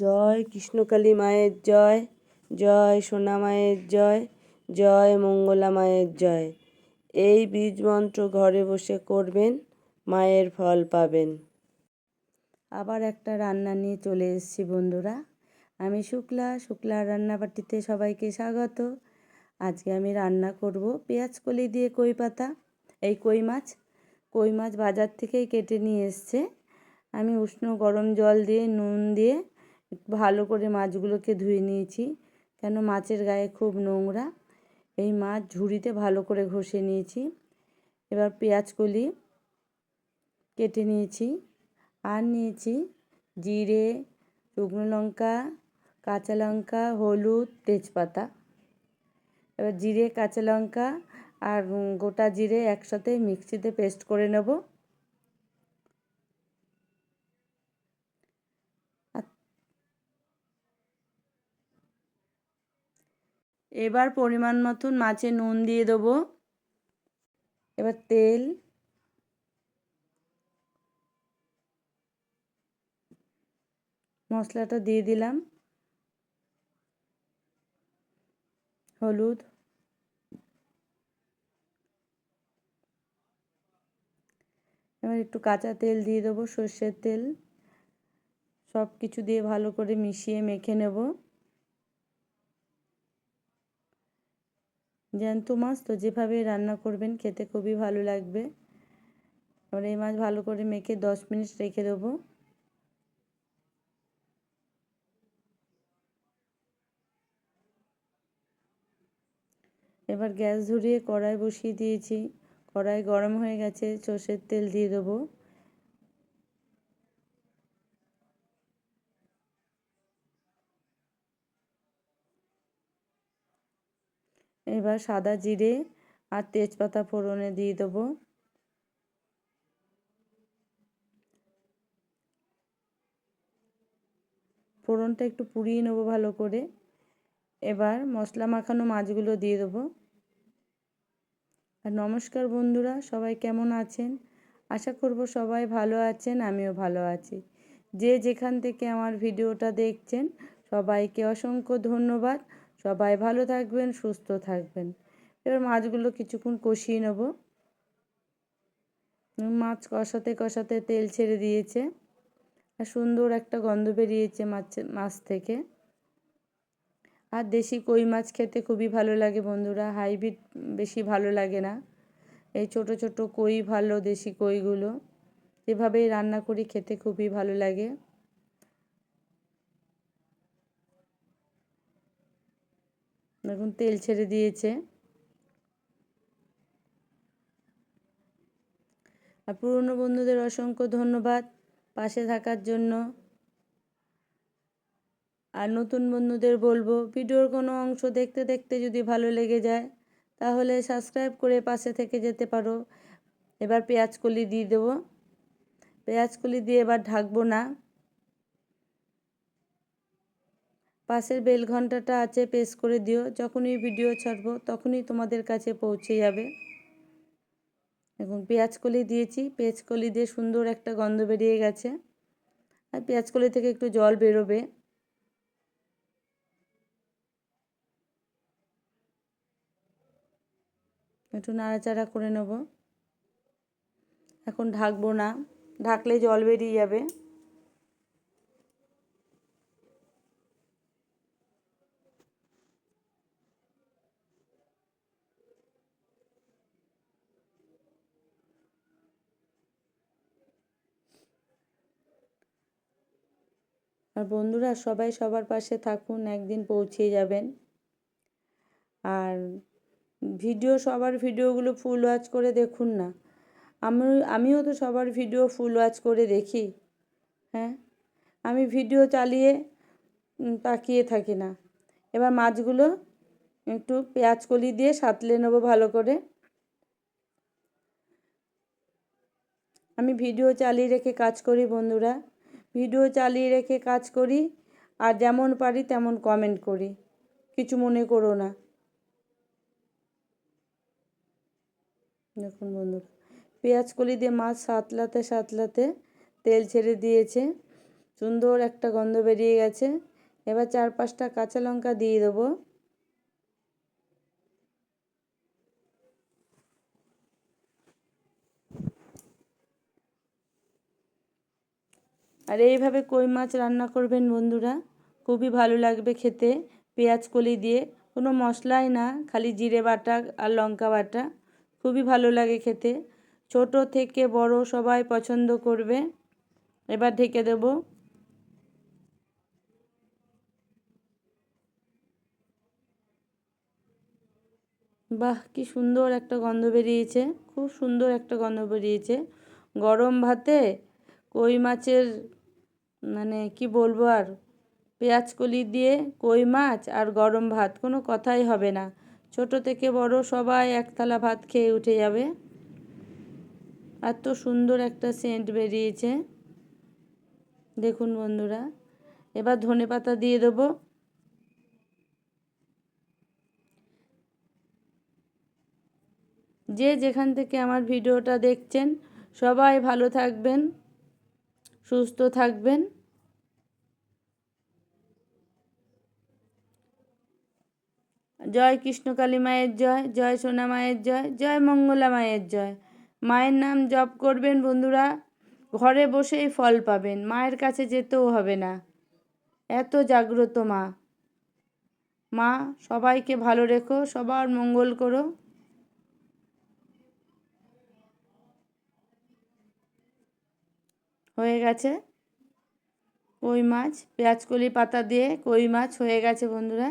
জয়, কৃষ্ণকালী মায়ের জয় জয় সোনা মায়ের জয় জয় মঙ্গলা মায়ের জয়। এই বীজ মন্ত্র ঘরে বসে করবেন, মায়ের ফল পাবেন। আবার একটা রান্না নিয়ে চলে এসেছি বন্ধুরা। আমি শুক্লা শুক্লা রান্নাবাটিতে সবাইকে স্বাগত। আজকে আমি রান্না করব পেঁয়াজ কলি দিয়ে কই পাতা, এই কই মাছ। কই মাছ বাজার থেকেই কেটে নিয়ে এসছে। আমি উষ্ণ গরম জল দিয়ে, নুন দিয়ে ভালো করে মাছগুলোকে ধুয়ে নিয়েছি। কেন মাছের গায়ে খুব নোংরা। এই মাছ ঝুড়িতে ভালো করে ঘষে নিয়েছি। এবার পেঁয়াজ কলি কেটে নিয়েছি। আর নিয়েছি জিরে, শুকনো লঙ্কা, কাঁচা লঙ্কা, হলুদ, তেজপাতা। এবার জিরে, কাঁচা লঙ্কা আর গোটা জিরে একসাথে মিক্সিতে পেস্ট করে নেব। এবার পরিমাণ মতন মাছে নুন দিয়ে দেবো। এবার তেল। মশলাটা দিয়ে দিলাম। হলুদ। এবার একটু কাঁচা তেল দিয়ে দেবো, সর্ষের তেল। সব কিছু দিয়ে ভালো করে মিশিয়ে মেখে নেব। জ্যান্ত মাছ তো যেভাবে রান্না করবেন খেতে খুবই ভালো লাগবে। এবার এই মাছ ভালো করে মেখে দশ মিনিট রেখে দেবো। এবার গ্যাস ধরিয়ে কড়াই বসিয়ে দিয়েছি। কড়াই গরম হয়ে গেছে, সর্ষের তেল দিয়ে দেবো। এবার সাদা জিরে আর তেজপাতা ফোড়নে দিয়ে দেবো। ফোড়নটা একটু পুড়িয়ে নেব ভালো করে। এবার মশলা মাখানো মাছগুলো দিয়ে দেবো। আর নমস্কার বন্ধুরা, সবাই কেমন আছেন? আশা করব সবাই ভালো আছেন, আমিও ভালো আছি। যে যেখান থেকে আমার ভিডিওটা দেখছেন, সবাইকে অসংখ্য ধন্যবাদ। সবাই ভালো থাকবেন, সুস্থ থাকবেন। এবার মাছগুলো কিছুক্ষণ কষিয়ে নেব। মাছ কষাতে কষাতে তেল ছেড়ে দিয়েছে। আর সুন্দর একটা গন্ধ বেরিয়েছে মাছ মাছ থেকে। আর দেশি কই মাছ খেতে খুবই ভালো লাগে বন্ধুরা, হাইব্রিড বেশি ভালো লাগে না। এই ছোট ছোট কই ভালো দেশি কইগুলো, এভাবেই রান্না করি, খেতে খুবই ভালো লাগে। দেখুন, তেল ছেড়ে দিয়েছে। আর পুরনো বন্ধুদের অসংখ্য ধন্যবাদ পাশে থাকার জন্য। আর নতুন বন্ধুদের বলব, ভিডিওর কোনো অংশ দেখতে দেখতে যদি ভালো লেগে যায়, তাহলে সাবস্ক্রাইব করে পাশে থেকে যেতে পারো। এবার পেঁয়াজ কলি দিয়ে দেবো। পেঁয়াজ কলি দিয়ে এবার ঢাকবো না। পাশের বেল ঘন্টাটা আছে প্রেস করে দিও। যখনই ভিডিও ছাড়বো, তখনই তোমাদের কাছে পৌঁছে যাবে। এখন পেঁয়াজ কলি দিয়েছি। পেঁয়াজ কলি দিয়ে সুন্দর একটা গন্ধ বেরিয়ে গেছে। আর পেঁয়াজ কলি থেকে একটু জল বেরোবে। একটু নাড়াচাড়া করে নেব। এখন ঢাকবো না। ঢাকলে জল বেরিয়ে যাবে। আর বন্ধুরা সবাই সবার পাশে থাকুন, একদিন পৌঁছে যাবেন। আর ভিডিও, সবার ভিডিওগুলো ফুল ওয়াচ করে দেখুন না। আমি, আমিও তো সবার ভিডিও ফুল ওয়াচ করে দেখি হ্যাঁ? আমি ভিডিও চালিয়ে তাকিয়ে থাকি না। এবার মাছগুলো একটু পেঁয়াজ কলি দিয়ে সাঁতলে নেব ভালো করে। আমি ভিডিও চালিয়ে রেখে কাজ করি বন্ধুরা। ভিডিও চালিয়ে রেখে কাজ করি আর যেমন পারি তেমন কমেন্ট করি। কিছু মনে করো না। দেখুন বন্ধুরা, পেঁয়াজ কলি দিয়ে মাছ সাতলাতে সাতলাতে তেল ছেড়ে দিয়েছে। সুন্দর একটা গন্ধ বেরিয়ে গেছে। এবার চার পাঁচটা কাঁচা লঙ্কা দিয়ে দেবো। আর এইভাবে কই মাছ রান্না করবেন বন্ধুরা? খুবই ভালো লাগবে খেতে। পেঁয়াজ কলি দিয়ে। কোনো মশলাই না, খালি জিরে বাটা আর লঙ্কা বাটা। খুবই ভালো লাগে খেতে। ছোট থেকে বড় সবাই পছন্দ করবে। এবার ঢেকে দেব। বাহ, কি সুন্দর একটা গন্ধ বেরিয়েছে। খুব সুন্দর একটা গন্ধ বেরিয়েছে। গরম ভাতে কই মাছের মানে কি বলব আর? পেঁয়াজ কলি দিয়ে কই মাছ আর গরম ভাত, কোনো কথাই হবে না। ছোট থেকে বড় সবাই এক থালা ভাত খেয়ে উঠে যাবে। এত সুন্দর একটা সেন্ট বেরিয়েছে। দেখুন বন্ধুরা, এবার ধনে পাতা দিয়ে দেবো। যে যেখান থেকে আমার ভিডিওটা দেখছেন, সবাই ভালো থাকবেন। সুস্থ থাকবেন। জয় কৃষ্ণকালী মায়ের জয় জয় সোনা মায়ের জয় জয় মঙ্গলা মায়ের জয়। মায়ের নাম জপ করবেন বন্ধুরা, ঘরে বসেই ফল পাবেন, মায়ের কাছে যেতেও হবে না। এত জাগ্রত মা। মা, সবাইকে ভালো রেখো, সবার মঙ্গল করো। হয়ে গেছে। কই মাছ? পেঁয়াজকলি পাতা দিয়ে কই মাছ হয়ে গেছে বন্ধুরা।